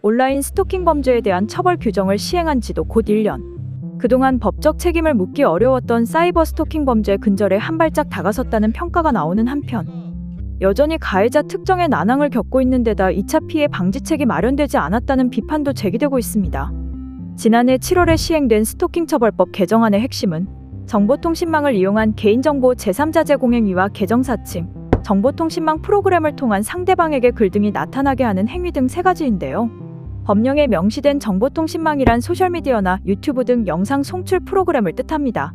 온라인 스토킹 범죄에 대한 처벌 규정을 시행한 지도 곧 1년. 그동안 법적 책임을 묻기 어려웠던 사이버 스토킹 범죄 근절에 한 발짝 다가섰다는 평가가 나오는 한편 여전히 가해자 특정의 난항을 겪고 있는 데다 2차 피해 방지책이 마련되지 않았다는 비판도 제기되고 있습니다. 지난해 7월에 시행된 스토킹 처벌법 개정안의 핵심은 정보통신망을 이용한 개인정보 제3자 제공행위와 계정사칭, 정보통신망 프로그램을 통한 상대방에게 글 등이 나타나게 하는 행위 등 세 가지인데요. 법령에 명시된 정보통신망이란 소셜미디어나 유튜브 등 영상 송출 프로그램을 뜻합니다.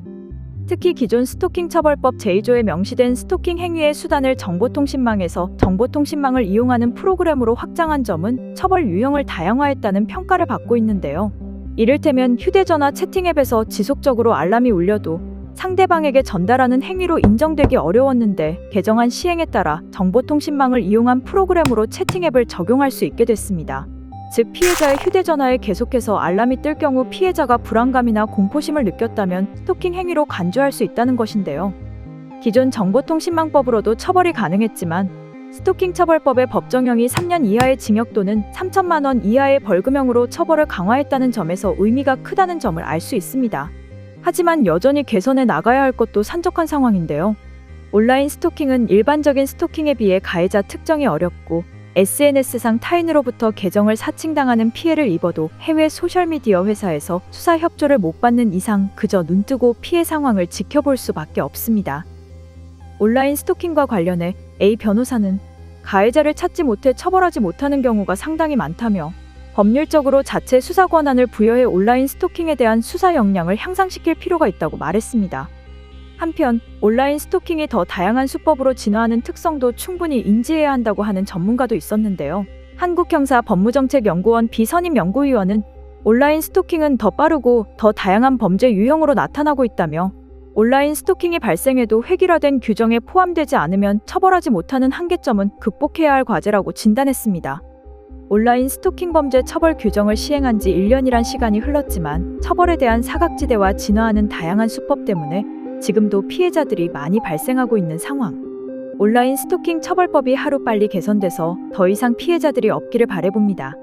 특히 기존 스토킹 처벌법 제2조에 명시된 스토킹 행위의 수단을 정보통신망에서 정보통신망을 이용하는 프로그램으로 확장한 점은 처벌 유형을 다양화했다는 평가를 받고 있는데요. 이를테면 휴대전화 채팅 앱에서 지속적으로 알람이 울려도 상대방에게 전달하는 행위로 인정되기 어려웠는데 개정안 시행에 따라 정보통신망을 이용한 프로그램으로 채팅 앱을 적용할 수 있게 됐습니다. 즉 피해자의 휴대전화에 계속해서 알람이 뜰 경우 피해자가 불안감이나 공포심을 느꼈다면 스토킹 행위로 간주할 수 있다는 것인데요. 기존 정보통신망법으로도 처벌이 가능했지만 스토킹 처벌법의 법정형이 3년 이하의 징역 또는 3천만 원 이하의 벌금형으로 처벌을 강화했다는 점에서 의미가 크다는 점을 알 수 있습니다. 하지만 여전히 개선해 나가야 할 것도 산적한 상황인데요. 온라인 스토킹은 일반적인 스토킹에 비해 가해자 특정이 어렵고 SNS상 타인으로부터 계정을 사칭당하는 피해를 입어도 해외 소셜미디어 회사에서 수사 협조를 못 받는 이상 그저 눈뜨고 피해 상황을 지켜볼 수밖에 없습니다. 온라인 스토킹과 관련해 A 변호사는 가해자를 찾지 못해 처벌하지 못하는 경우가 상당히 많다며 법률적으로 자체 수사 권한을 부여해 온라인 스토킹에 대한 수사 역량을 향상시킬 필요가 있다고 말했습니다. 한편 온라인 스토킹이 더 다양한 수법으로 진화하는 특성도 충분히 인지해야 한다고 하는 전문가도 있었는데요. 한국형사 법무정책연구원 비선임 연구위원은 온라인 스토킹은 더 빠르고 더 다양한 범죄 유형으로 나타나고 있다며 온라인 스토킹이 발생해도 획일화된 규정에 포함되지 않으면 처벌하지 못하는 한계점은 극복해야 할 과제라고 진단했습니다. 온라인 스토킹 범죄 처벌 규정을 시행한 지 1년이란 시간이 흘렀지만 처벌에 대한 사각지대와 진화하는 다양한 수법 때문에 지금도 피해자들이 많이 발생하고 있는 상황. 온라인 스토킹 처벌법이 하루빨리 개선돼서 더 이상 피해자들이 없기를 바래봅니다.